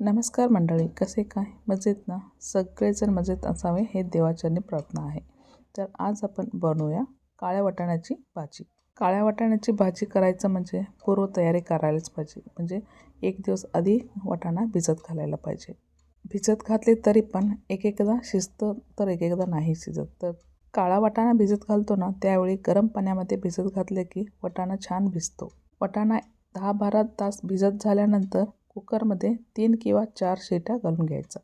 नमस्कार मंडळी कसे काय? मजेत ना? सगळेजण मजेत असावे हे देवाचरणी प्रार्थना आहे. तर आज आपण बनवूया काळ्या वाटाण्याची भाजी. काळ्या वाटाण्याची भाजी करायचं म्हणजे पूर्वतयारी करायलाच पाहिजे. म्हणजे एक दिवस आधी वाटाणा भिजत घालायला पाहिजे. भिजत घातले तरी पण एक एकदा शिजतं तर एक एकदा नाही शिजत. तर काळा वाटाणा भिजत घालतो ना त्यावेळी गरम पाण्यामध्ये भिजत घातले की वाटाणा छान भिजतो. वाटाणा दहा बारा तास भिजत झाल्यानंतर कुकरमध्ये तीन किंवा चार शिट्या घालून घ्यायचा.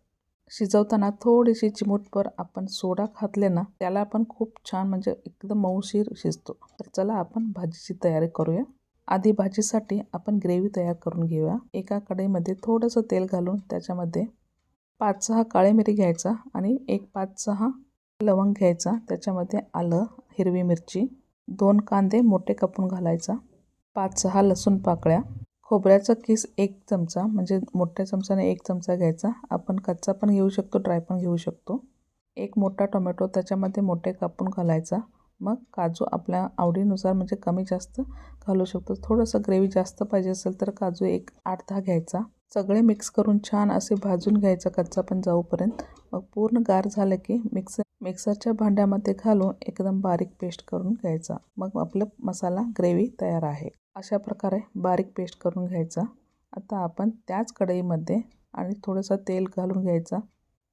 शिजवताना थोडीशी चिमूटभर आपण सोडा घातले ना त्याला आपण खूप छान म्हणजे एकदम मऊशीर शिजतो. तर चला आपण भाजीची तयारी करूया. आधी भाजीसाठी आपण ग्रेव्ही तयार करून घेऊया. एका कढईमध्ये थोडंसं तेल घालून त्याच्यामध्ये पाच सहा काळे मिरी घ्यायचा आणि एक पाच सहा लवंग घ्यायचा. त्याच्यामध्ये आलं हिरवी मिरची दोन कांदे मोठे कापून घालायचा पाच सहा लसूण पाकळ्या खोबऱ्याचा किस एक चमचा म्हणजे मोठ्या चमचाने एक चमचा घ्यायचा. आपण कच्चा पण घेऊ शकतो ड्राय पण घेऊ शकतो. एक मोठा टोमॅटो त्याच्यामध्ये मोठे कापून घालायचा. मग काजू आपल्या आवडीनुसार म्हणजे कमी जास्त घालू शकतो. थोडंसं ग्रेव्ही जास्त पाहिजे असेल तर काजू एक आठ दहा घ्यायचा. सगळे मिक्स करून छान असे भाजून घ्यायचं कच्चा पण जाऊपर्यंत. मग पूर्ण गार झालं की मिक्सर मिक्सरच्या भांड्यामध्ये घालून एकदम बारीक पेस्ट करून घ्यायचा. मग आपलं मसाला ग्रेव्ही तयार आहे. अशा प्रकारे बारीक पेस्ट करून घ्यायचा. आता आपण त्याच कढईमध्ये आणि थोडंसं तेल घालून घ्यायचा.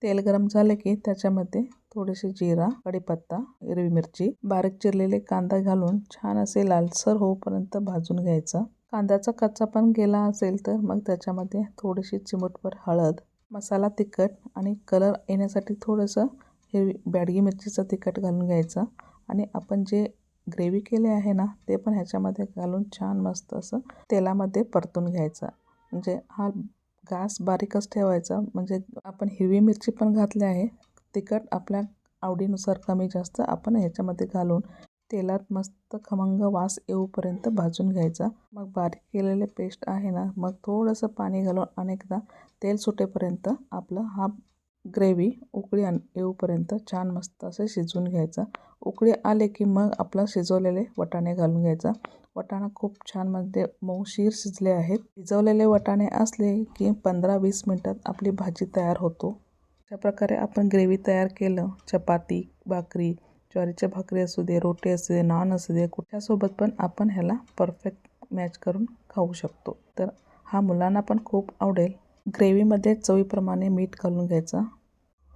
तेल गरम झाले की त्याच्यामध्ये थोडेसे जिरा कढीपत्ता हिरवी मिरची बारीक चिरलेले कांदा घालून छान असे लालसर होऊपर्यंत भाजून घ्यायचा. कांद्याचा कच्चा पण गेला असेल तर मग त्याच्यामध्ये थोडीशी चिमूटभर हळद मसाला तिखट आणि कलर येण्यासाठी थोडंसं हिरवी बॅडगी मिरचीचं तिखट घालून घ्यायचं. आणि आपण जे ग्रेव्ही केले आहे ना ते पण ह्याच्यामध्ये घालून छान मस्त असं तेलामध्ये परतून घ्यायचं. म्हणजे हा गॅस बारीकच ठेवायचा. म्हणजे आपण हिरवी मिरची पण घातली आहे. तिखट आपल्या आवडीनुसार कमी जास्त आपण ह्याच्यामध्ये घालून तेलात मस्त खमंग वास येऊपर्यंत भाजून घ्यायचा. मग बारीक केलेले पेस्ट आहे ना मग थोडंसं पाणी घालून अनेकदा तेल सुटेपर्यंत आपलं हा ग्रेव्ही उकळी आण येऊपर्यंत छान मस्त असे शिजवून घ्यायचा. उकळी आले की मग आपला शिजवलेले वटाणे घालून घ्यायचा. वटाणा खूप छानमध्ये मऊशीर शिजले आहेत. शिजवलेले वटाणे असले की पंधरा वीस मिनटात आपली भाजी तयार होतो. अशा प्रकारे आपण ग्रेव्ही तयार केलं. चपाती भाकरी ज्वारीच्या भाकरी असू दे रोटी असू दे नॉन असू दे कुठल्यासोबत पण आपण ह्याला परफेक्ट मॅच करून खाऊ शकतो. तर हा मुलांना पण खूप आवडेल. ग्रेव्हीमध्ये चवीप्रमाणे मीठ घालून घ्यायचं.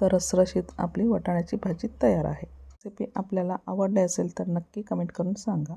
तर रसरशीत आपली वटाण्याची भाजी तयार आहे. रेसिपी आपल्याला आवडली असेल तर नक्की कमेंट करून सांगा.